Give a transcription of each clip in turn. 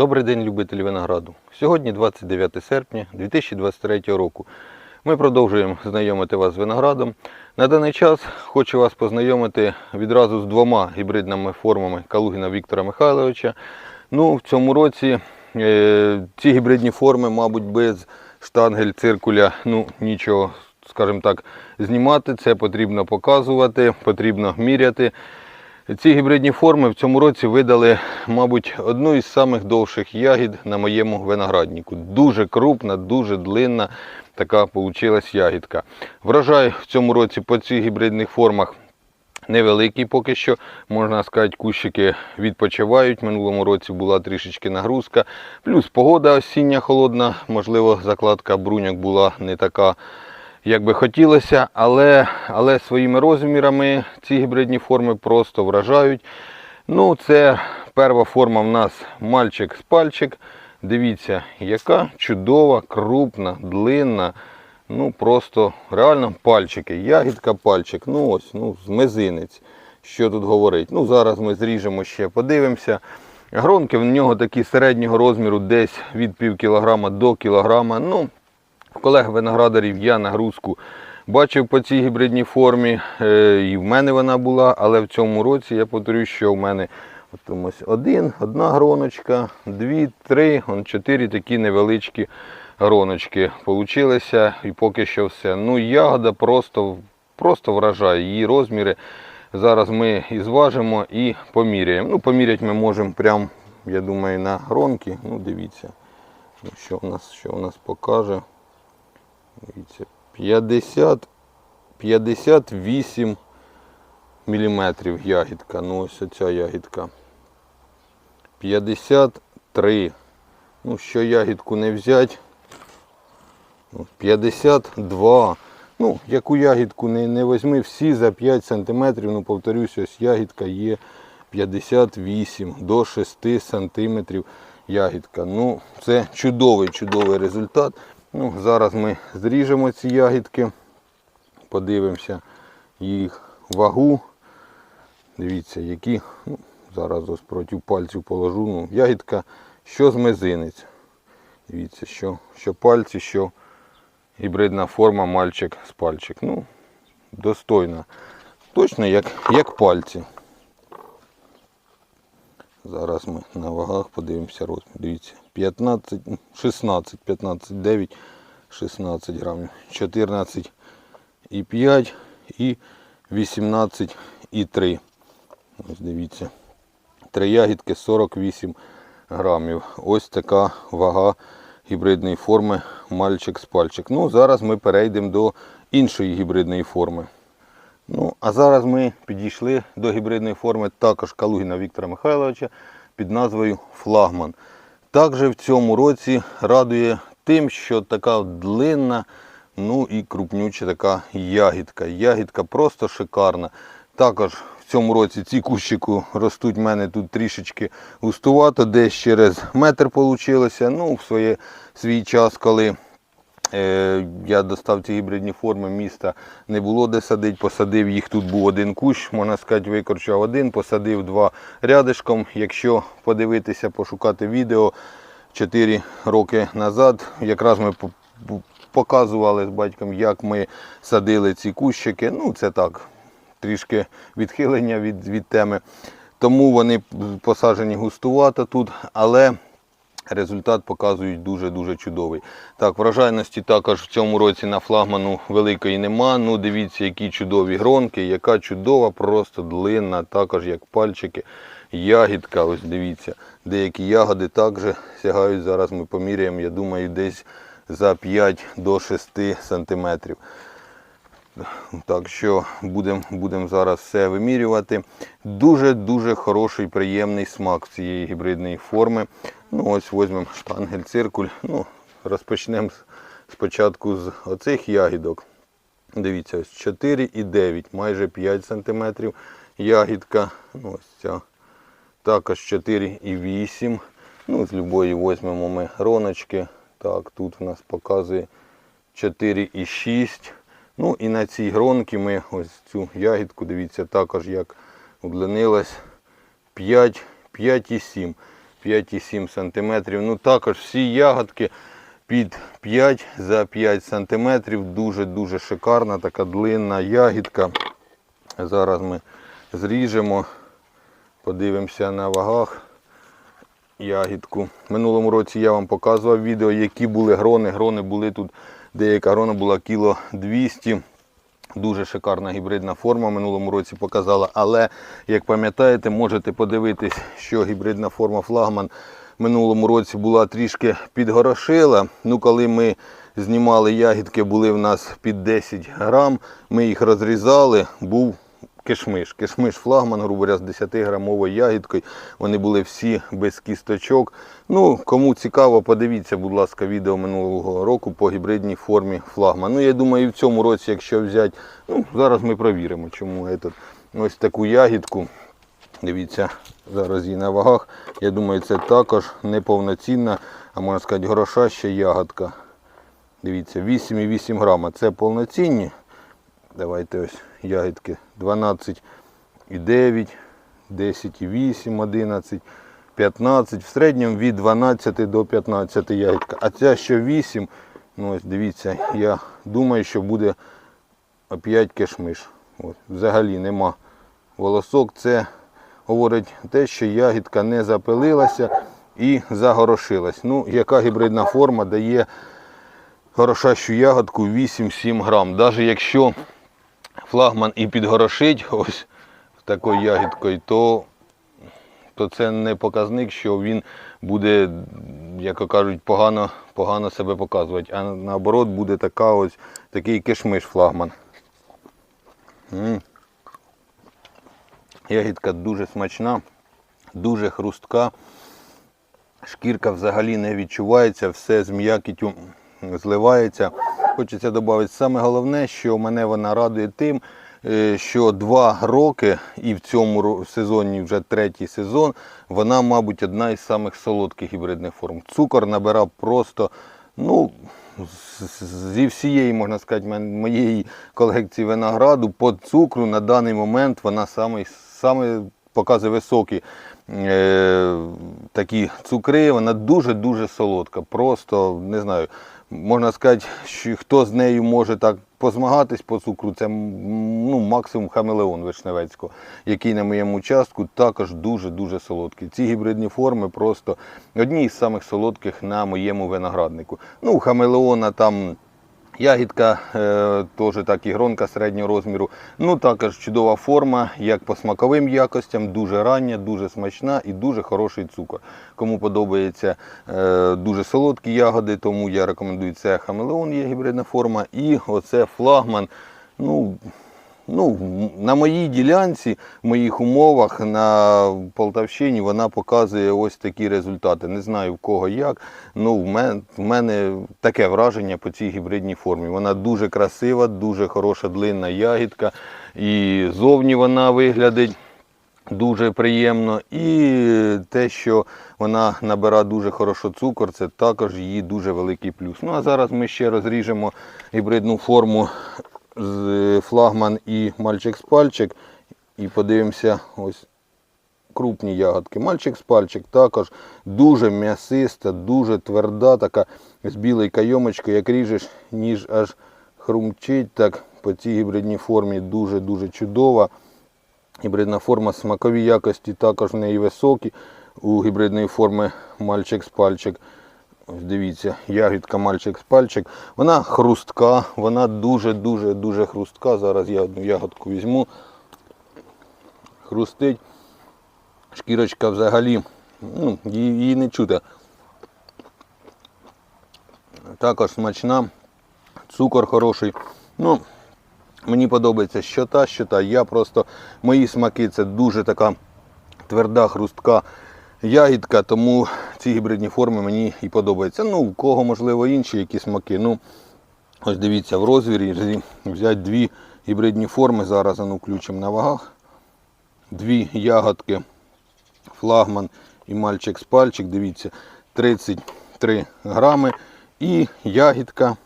Добрий день, любителі винограду. Сьогодні 29 серпня 2023 року. Ми продовжуємо знайомити вас з виноградом. На даний час хочу вас познайомити відразу з двома гібридними формами Калугіна Віктора Михайловича. Ну, в цьому році е, ці гібридні форми, мабуть, без штангель, циркуля, ну нічого, скажімо так, знімати. Це потрібно показувати, потрібно міряти. Ці гібридні форми в цьому році видали, мабуть, одну із самих довших ягід на моєму винограднику. Дуже крупна, дуже длинна така вийшла ягідка. Врожай в цьому році по цих гібридних формах невеликий поки що. Можна сказати, кущики відпочивають. Минулому році була трішечки нагрузка. Плюс погода осіння холодна, можливо, закладка бруньок була не така як би хотілося, але, але своїми розмірами ці гібридні форми просто вражають. Ну, це перша форма в нас мальчик з пальчик. Дивіться, яка чудова, крупна, длинна. Ну, просто реально пальчики. Ягідка пальчик. Ну ось, ну, з мизинець. Що тут говорить? Ну, зараз ми зріжемо ще, подивимося. Гронки в нього такі середнього розміру, десь від пів кілограма до кілограма. Ну, колег виноградарів я нагрузку бачив по цій гібридній формі, е, і в мене вона була, але в цьому році я повторюю, що в мене ось один, одна гроночка, дві, три, он чотири такі невеличкі гроночки получилися і поки що все. Ну, ягода просто, просто вражає її розміри. Зараз ми і зважимо і поміряємо. Ну, поміряти ми можемо прямо, я думаю, на гронки. Ну, дивіться, що у нас, що у нас покаже. Дивіться, 50, 58 міліметрів ягідка. Ну ось оця ягідка. 53. Ну, що ягідку не взяти. 52. Ну, яку ягідку не, не візьми, всі за 5 см, ну повторюсь, ось ягідка є 58 до 6 см ягідка. Ну, це чудовий, чудовий результат. Ну, Зараз ми зріжемо ці ягідки, подивимося їх вагу. Дивіться, які. Ну, зараз ось проти пальців положу. Ну, Ягідка, що з мизинець. Дивіться, що, що пальці, що гібридна форма мальчик з пальчик. Ну, достойна. Точно як, як пальці. Зараз ми на вагах подивимося розмір. Дивіться, 15, 16, 15, 9, 16 грамів, 14 і 5 і 18 і 3. Ось дивіться. Три ягідки 48 грамів. Ось така вага гібридної форми мальчик з пальчик. Ну, зараз ми перейдемо до іншої гібридної форми. Ну, а зараз ми підійшли до гібридної форми також Калугіна Віктора Михайловича під назвою Флагман. Також в цьому році радує тим, що така длинна, ну і крупнюча така ягідка. Ягідка просто шикарна. Також в цьому році ці кущики ростуть в мене тут трішечки густувато, десь через метр вийшло. Ну, в своє, свій час, коли Я достав ці гібридні форми, міста не було де садити, посадив їх. Тут був один кущ, можна сказати, викорчав один, посадив два рядишком. Якщо подивитися, пошукати відео 4 роки назад, якраз ми по- по- показували з батьком, як ми садили ці кущики. Ну, це так, трішки відхилення від, від теми. Тому вони посаджені густувато тут, але результат показують дуже-дуже чудовий. Так, врожайності також в цьому році на флагману великої нема. Ну, дивіться, які чудові гронки, яка чудова, просто длинна, також як пальчики. Ягідка, ось дивіться. Деякі ягоди також сягають, зараз ми поміряємо, я думаю, десь за 5 до 6 сантиметрів. Так що будемо будем зараз все вимірювати. Дуже-дуже хороший, приємний смак цієї гібридної форми. Ну ось візьмемо штангель циркуль. Ну, Розпочнемо спочатку з оцих ягідок. Дивіться, ось 4,9, майже 5 см ягідка. Ну, ось ця. Також 4,8. Ну, з любої візьмемо ми гроночки. Так, тут у нас показує 4,6. Ну і на цій гронці ми ось цю ягідку, дивіться, також як удлинилась 5, 5,7. 5,7 см. Ну також всі ягодки під 5 за 5 см. Дуже-дуже шикарна така длинна ягідка. Зараз ми зріжемо, подивимося на вагах ягідку. Минулому році я вам показував відео, які були грони. Грони були тут, деяка грона була кіло 200. Дуже шикарна гібридна форма минулому році показала. Але, як пам'ятаєте, можете подивитись, що гібридна форма флагман минулому році була трішки підгорошила. Ну, коли ми знімали ягідки, були в нас під 10 грам, ми їх розрізали, був кишмиш. Кишмиш флагман, грубо говоря, з 10-грамовою ягідкою. Вони були всі без кісточок. Ну, кому цікаво, подивіться, будь ласка, відео минулого року по гібридній формі флагман. Ну, я думаю, і в цьому році, якщо взяти, ну, зараз ми провіримо, чому этот, ось таку ягідку. Дивіться, зараз її на вагах. Я думаю, це також неповноцінна, а можна сказати, грошаща ягодка. Дивіться, 8,8 грама. Це повноцінні. Давайте ось ягідки 12,9, 10,8, 11, 15. В середньому від 12 до 15 ягідка. А ця що 8, ну ось дивіться, я думаю, що буде опять кишмиш. От, взагалі нема волосок. Це говорить те, що ягідка не запилилася і загорошилась. Ну, яка гібридна форма дає горошащу ягодку 8-7 грам. Навіть якщо флагман і підгорошить ось такою ягідкою, то, то це не показник, що він буде, як кажуть, погано, погано себе показувати. А наоборот буде така ось, такий кишмиш флагман. М. Ягідка дуже смачна, дуже хрустка. Шкірка взагалі не відчувається, все з м'якітю зливається. Хочеться додати саме головне, що мене вона радує тим, е, що два роки і в цьому сезоні вже третій сезон, вона, мабуть, одна із самих солодких гібридних форм. Цукор набирав просто, ну, зі всієї, можна сказати, моєї колекції винограду по цукру на даний момент вона саме, саме показує високі е, такі цукри. Вона дуже-дуже солодка. Просто не знаю. Можна сказати, що хто з нею може так позмагатись по цукру, це ну, максимум хамелеон Вишневецького, який на моєму участку також дуже-дуже солодкий. Ці гібридні форми просто одні із самих солодких на моєму винограднику. Ну, хамелеона там. Ягідка е, теж так і гронка середнього розміру. Ну також чудова форма, як по смаковим якостям, дуже рання, дуже смачна і дуже хороший цукор. Кому подобається е, дуже солодкі ягоди, тому я рекомендую це хамелеон, є гібридна форма. І оце флагман. Ну, Ну, на моїй ділянці, в моїх умовах на Полтавщині вона показує ось такі результати. Не знаю в кого як. Ну, в мене, в мене таке враження по цій гібридній формі. Вона дуже красива, дуже хороша длинна ягідка. І зовні вона виглядить дуже приємно. І те, що вона набирає дуже хорошо цукор, це також її дуже великий плюс. Ну а зараз ми ще розріжемо гібридну форму флагман і мальчик з пальчик. І подивимося ось крупні ягодки. Мальчик з пальчик також дуже м'ясиста, дуже тверда, така з білою кайомочкою, як ріжеш, ніж аж хрумчить. Так по цій гібридній формі дуже-дуже чудова. Гібридна форма смакові якості також в неї високі. У гібридної форми мальчик з пальчик. Ось дивіться, ягідка мальчик з пальчик. Вона хрустка, вона дуже-дуже дуже хрустка. Зараз я одну ягодку візьму. Хрустить. Шкірочка взагалі, ну, її не чути. Також смачна, цукор хороший. Ну, Мені подобається що та, що та. Я просто, мої смаки це дуже така тверда, хрустка ягідка, тому ці гібридні форми мені і подобаються. Ну, у кого, можливо, інші які смаки. Ну, ось дивіться, в розмірі взяти дві гібридні форми. Зараз ну, включимо на вагах. Дві ягодки, флагман і мальчик з пальчик, дивіться, 33 грами. І ягідка,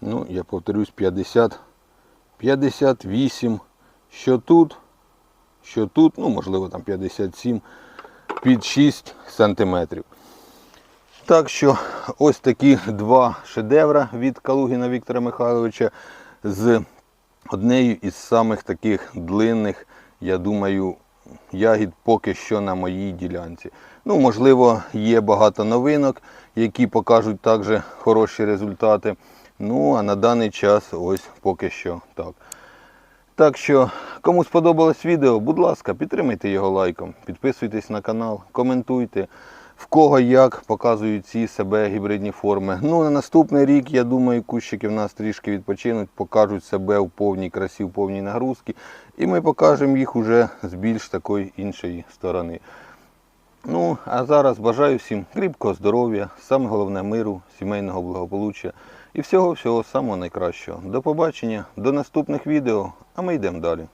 ну, я повторюсь, 50 58, що тут, що тут, ну, можливо, там 57. Під 6 сантиметрів. Так що ось такі два шедевра від Калугіна Віктора Михайловича з однією із самих таких длинних, я думаю, ягід поки що на моїй ділянці. Ну, можливо, є багато новинок, які покажуть також хороші результати. Ну, а на даний час ось поки що так. Так що, кому сподобалось відео, будь ласка, підтримайте його лайком, підписуйтесь на канал, коментуйте, в кого як показують ці себе гібридні форми. Ну, на наступний рік, я думаю, кущики в нас трішки відпочинуть, покажуть себе в повній красі, в повній нагрузці. І ми покажемо їх уже з більш такої іншої сторони. Ну, а зараз бажаю всім кріпкого здоров'я, саме головне миру, сімейного благополуччя і всього-всього самого найкращого. До побачення, до наступних відео, а ми йдемо далі.